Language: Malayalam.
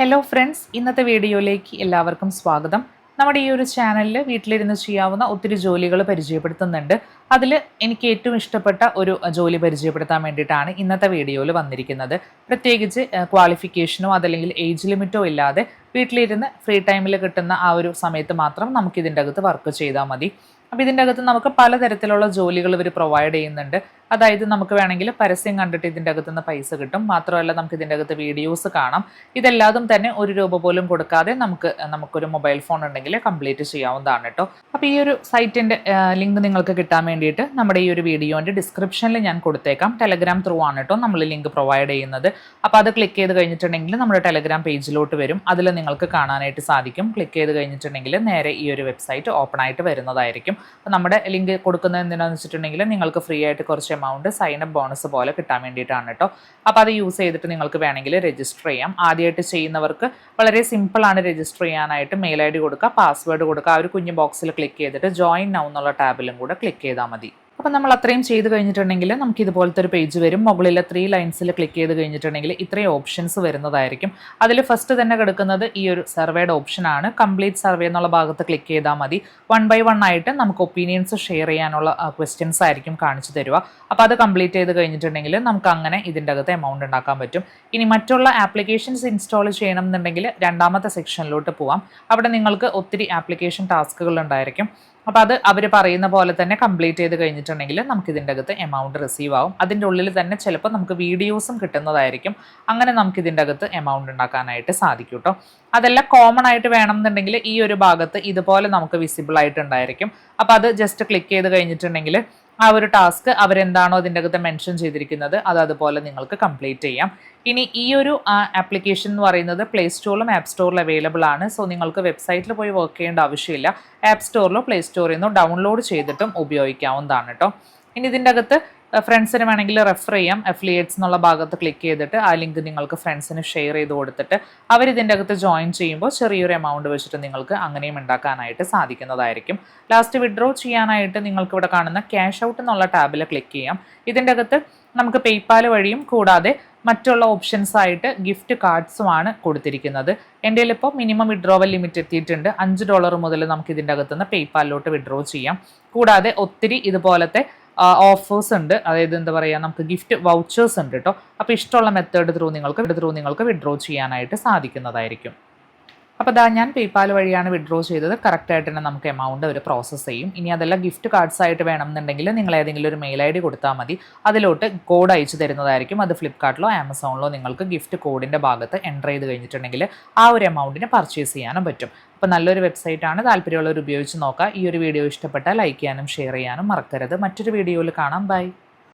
ഹലോ ഫ്രണ്ട്സ് ഇന്നത്തെ വീഡിയോയിലേക്ക് എല്ലാവർക്കും സ്വാഗതം. നമ്മുടെ ഈ ഒരു ചാനലിൽ വീട്ടിലിരുന്ന് ചെയ്യാവുന്ന ഒത്തിരി ജോലികൾ പരിചയപ്പെടുത്തുന്നുണ്ട്. അതിൽ എനിക്ക് ഏറ്റവും ഇഷ്ടപ്പെട്ട ഒരു ജോലി പരിചയപ്പെടുത്താൻ വേണ്ടിയിട്ടാണ് ഇന്നത്തെ വീഡിയോയിൽ വന്നിരിക്കുന്നത്. പ്രത്യേകിച്ച് ക്വാളിഫിക്കേഷനോ അതല്ലെങ്കിൽ ഏജ് ലിമിറ്റോ ഇല്ലാതെ വീട്ടിലിരുന്ന് ഫ്രീ ടൈമിൽ കിട്ടുന്ന ആ ഒരു സമയത്ത് മാത്രം നമുക്കിതിന്റെ അകത്ത് വർക്ക് ചെയ്താൽ മതി. അപ്പോൾ ഇതിന്റെ അകത്ത് നമുക്ക് പലതരത്തിലുള്ള ജോലികൾ ഇവർ പ്രൊവൈഡ് ചെയ്യുന്നുണ്ട്. അതായത് നമുക്ക് വേണമെങ്കിൽ പരസ്യം കണ്ടിട്ട് ഇതിന്റെ അകത്ത് നിന്ന് പൈസ കിട്ടും. മാത്രമല്ല നമുക്ക് ഇതിന്റെ അകത്ത് വീഡിയോസ് കാണാം. ഇതെല്ലാതും തന്നെ ഒരു രൂപ പോലും കൊടുക്കാതെ നമുക്ക് നമുക്കൊരു മൊബൈൽ ഫോൺ ഉണ്ടെങ്കിൽ കംപ്ലീറ്റ് ചെയ്യാവുന്നതാണ് കേട്ടോ. അപ്പോൾ ഈ ഒരു സൈറ്റിന്റെ ലിങ്ക് നിങ്ങൾക്ക് കിട്ടാൻ വേണ്ടിയിട്ട് നമ്മുടെ ഈ ഒരു വീഡിയോന്റെ ഡിസ്ക്രിപ്ഷനിൽ ഞാൻ കൊടുത്തേക്കാം. ടെലഗ്രാം ത്രൂ ആണ് കേട്ടോ നമ്മൾ ലിങ്ക് പ്രൊവൈഡ് ചെയ്യുന്നത്. അപ്പോൾ അത് ക്ലിക്ക് ചെയ്ത് കഴിഞ്ഞിട്ടുണ്ടെങ്കിൽ നമ്മുടെ ടെലഗ്രാം പേജിലോട്ട് വരും. അതിൽ നിങ്ങൾക്ക് കാണാനായിട്ട് സാധിക്കും. ക്ലിക്ക് ചെയ്ത് കഴിഞ്ഞിട്ടുണ്ടെങ്കിൽ നേരെ ഈ ഒരു വെബ്സൈറ്റ് ഓപ്പൺ ആയിട്ട് വരുന്നതായിരിക്കും. അപ്പോൾ നമ്മുടെ ലിങ്ക് കൊടുക്കുന്നത് എന്തിനാണെന്ന് വെച്ചിട്ടുണ്ടെങ്കിൽ നിങ്ങൾക്ക് ഫ്രീ ആയിട്ട് കുറച്ച് എമൗണ്ട് സൈൻ അപ്പ് ബോണസ് പോലെ കിട്ടാൻ വേണ്ടിയിട്ടാണ് കേട്ടോ. അപ്പോൾ അത് യൂസ് ചെയ്തിട്ട് നിങ്ങൾക്ക് വേണമെങ്കിൽ രജിസ്റ്റർ ചെയ്യാം. ആദ്യമായിട്ട് ചെയ്യുന്നവർക്ക് വളരെ സിമ്പിളാണ് രജിസ്റ്റർ ചെയ്യാനായിട്ട് മെയിൽ ഐ ഡി കൊടുക്കുക പാസ്വേഡ് കൊടുക്കുക. ആ ഒരു കുഞ്ഞു ബോക്സിൽ ക്ലിക്ക് ചെയ്തിട്ട് ജോയിൻ നൗ എന്നുള്ള ടാബിലും കൂടെ ക്ലിക്ക് ചെയ്താൽ മതി. അപ്പോൾ നമ്മൾ അത്രയും ചെയ്ത് കഴിഞ്ഞിട്ടുണ്ടെങ്കിൽ നമുക്ക് ഇതുപോലത്തെ ഒരു പേജ് വരും. മുകളിലെ ത്രീ ലൈൻസിൽ ക്ലിക്ക് ചെയ്ത് കഴിഞ്ഞിട്ടുണ്ടെങ്കിൽ ഇത്രയും ഓപ്ഷൻസ് വരുന്നതായിരിക്കും. അതിൽ ഫസ്റ്റ് തന്നെ കിടക്കുന്നത് ഈ ഒരു സർവേയുടെ ഓപ്ഷനാണ് കംപ്ലീറ്റ് സർവേ എന്നുള്ള ഭാഗത്ത് ക്ലിക്ക് ചെയ്താൽ മതി. വൺ ബൈ വൺ ആയിട്ട് നമുക്ക് ഒപ്പീനിയൻസ് ഷെയർ ചെയ്യാനുള്ള ക്വസ്റ്റ്യൻസ് ആയിരിക്കും കാണിച്ചു തരിക. അപ്പോൾ അത് കംപ്ലീറ്റ് ചെയ്ത് കഴിഞ്ഞിട്ടുണ്ടെങ്കിൽ നമുക്ക് അങ്ങനെ ഇതിന്റെ അകത്ത് എമൗണ്ട് ഉണ്ടാക്കാൻ പറ്റും. ഇനി മറ്റുള്ള ആപ്ലിക്കേഷൻസ് ഇൻസ്റ്റാൾ ചെയ്യണം എന്നുണ്ടെങ്കിൽ രണ്ടാമത്തെ സെക്ഷനിലോട്ട് പോവാം. അവിടെ നിങ്ങൾക്ക് ഒത്തിരി ആപ്ലിക്കേഷൻ ടാസ്കുകൾ ഉണ്ടായിരിക്കും. അപ്പോൾ അത് അവർ പറയുന്ന പോലെ തന്നെ കംപ്ലീറ്റ് ചെയ്ത് കഴിഞ്ഞിട്ടുണ്ടെങ്കിൽ നമുക്ക് ഇതിന്റെ അകത്ത് എമൗണ്ട് റിസീവ് ആവും. അതിന്റെ ഉള്ളിൽ തന്നെ ചിലപ്പോൾ നമുക്ക് വീഡിയോസും കിട്ടുന്നതായിരിക്കും. അങ്ങനെ നമുക്ക് ഇതിന്റെ അകത്ത് എമൗണ്ട് ഉണ്ടാക്കാനായിട്ട് സാധിക്കും കേട്ടോ അതെല്ലാം കോമൺ ആയിട്ട് വേണമെന്നുണ്ടെങ്കിൽ ഈ ഒരു ഭാഗത്ത് ഇതുപോലെ നമുക്ക് വിസിബിൾ ആയിട്ടുണ്ടായിരിക്കും. അപ്പോൾ അത് ജസ്റ്റ് ക്ലിക്ക് ചെയ്ത് കഴിഞ്ഞിട്ടുണ്ടെങ്കിൽ ആ ഒരു ടാസ്ക് അവരെന്താണോ അതിന്റെ അകത്ത് മെൻഷൻ ചെയ്തിരിക്കുന്നത് അത് അതുപോലെ നിങ്ങൾക്ക് കംപ്ലീറ്റ് ചെയ്യാം. ഇനി ഈ ഒരു ആപ്ലിക്കേഷൻ എന്ന് പറയുന്നത് പ്ലേ സ്റ്റോറിലും ആപ്പ് സ്റ്റോറിലും അവൈലബിൾ ആണ്. സോ നിങ്ങൾക്ക് വെബ്സൈറ്റിൽ പോയി വർക്ക് ചെയ്യേണ്ട ആവശ്യമില്ല. ആപ്പ് സ്റ്റോറിലോ പ്ലേ സ്റ്റോറിൽ നിന്നോ ഡൗൺലോഡ് ചെയ്തിട്ടും ഉപയോഗിക്കാവുന്നതാണ് കേട്ടോ ഇനി ഇതിന്റെ അകത്ത് ഫ്രണ്ട്സിന് വേണമെങ്കിൽ റെഫർ ചെയ്യാം. അഫിലിയേറ്റ്സ് എന്നുള്ള ഭാഗത്ത് ക്ലിക്ക് ചെയ്തിട്ട് ആ ലിങ്ക് നിങ്ങൾക്ക് ഫ്രണ്ട്സിന് ഷെയർ ചെയ്ത് കൊടുത്തിട്ട് അവർ ഇതിന്റെ അകത്ത് ജോയിൻ ചെയ്യുമ്പോൾ ചെറിയൊരു എമൗണ്ട് വെച്ചിട്ട് നിങ്ങൾക്ക് അങ്ങനെയും ഉണ്ടാക്കാനായിട്ട് സാധിക്കുന്നതായിരിക്കും. ലാസ്റ്റ് വിഡ്രോ ചെയ്യാനായിട്ട് നിങ്ങൾക്ക് ഇവിടെ കാണുന്ന ക്യാഷ് ഔട്ട് എന്നുള്ള ടാബിൽ ക്ലിക്ക് ചെയ്യാം. ഇതിന്റെ അകത്ത് നമുക്ക് പേയ്പാൽ വഴിയും കൂടാതെ മറ്റുള്ള ഓപ്ഷൻസ് ആയിട്ട് ഗിഫ്റ്റ് കാർഡ്സുമാണ് കൊടുത്തിരിക്കുന്നത്. എന്റെ ഇപ്പോൾ മിനിമം വിഡ്രോവൽ ലിമിറ്റ് എത്തിയിട്ടുണ്ട്. അഞ്ച് ഡോളർ മുതൽ നമുക്ക് ഇതിന്റെ അകത്തുനിന്ന് പേയ്പാലിലോട്ട് വിഡ്രോ ചെയ്യാം. കൂടാതെ ഒത്തിരി ഇതുപോലത്തെ ഓഫേഴ്സ് ഉണ്ട്. അതായത് എന്താ പറയുക നമുക്ക് ഗിഫ്റ്റ് വൗച്ചേഴ്സ് ഉണ്ട് കേട്ടോ അപ്പോൾ ഇഷ്ടമുള്ള മെത്തേഡ് ത്രൂ നിങ്ങൾക്ക് ത്രൂ നിങ്ങൾക്ക് വിഡ്രോ ചെയ്യാനായിട്ട് സാധിക്കുന്നതായിരിക്കും. അപ്പോൾ ദാ ഞാൻ പേയ്പാൽ വഴിയാണ് വിഡ്രോ ചെയ്തത്. കറക്റ്റായിട്ട് തന്നെ നമുക്ക് എമൗണ്ട് അവർ പ്രോസസ്സ് ചെയ്യും. ഇനി അതെല്ലാം ഗിഫ്റ്റ് കാർഡ്സ് ആയിട്ട് വേണമെന്നുണ്ടെങ്കിൽ നിങ്ങൾ ഏതെങ്കിലും ഒരു മെയിൽ ഐ ഡി കൊടുത്താൽ മതി. അതിലോട്ട് കോഡ് അയച്ചു തരുന്നതായിരിക്കും. അത് ഫ്ലിപ്കാർട്ടിലോ ആമസോണിലോ നിങ്ങൾക്ക് ഗിഫ്റ്റ് കോഡിന്റെ ഭാഗത്ത് എന്റർ ചെയ്ത് കഴിഞ്ഞിട്ടുണ്ടെങ്കിൽ ആ ഒരു എമൗണ്ടിന് പർച്ചേസ് ചെയ്യാനും പറ്റും. അപ്പോൾ നല്ലൊരു വെബ്സൈറ്റാണ് താല്പര്യമുള്ളവർ ഉപയോഗിച്ച് നോക്കുക ഈ ഒരു വീഡിയോ ഇഷ്ടപ്പെട്ടാൽ ലൈക്ക് ചെയ്യാനും ഷെയർ ചെയ്യാനും മറക്കരുത്. മറ്റൊരു വീഡിയോയിൽ കാണാം. ബൈ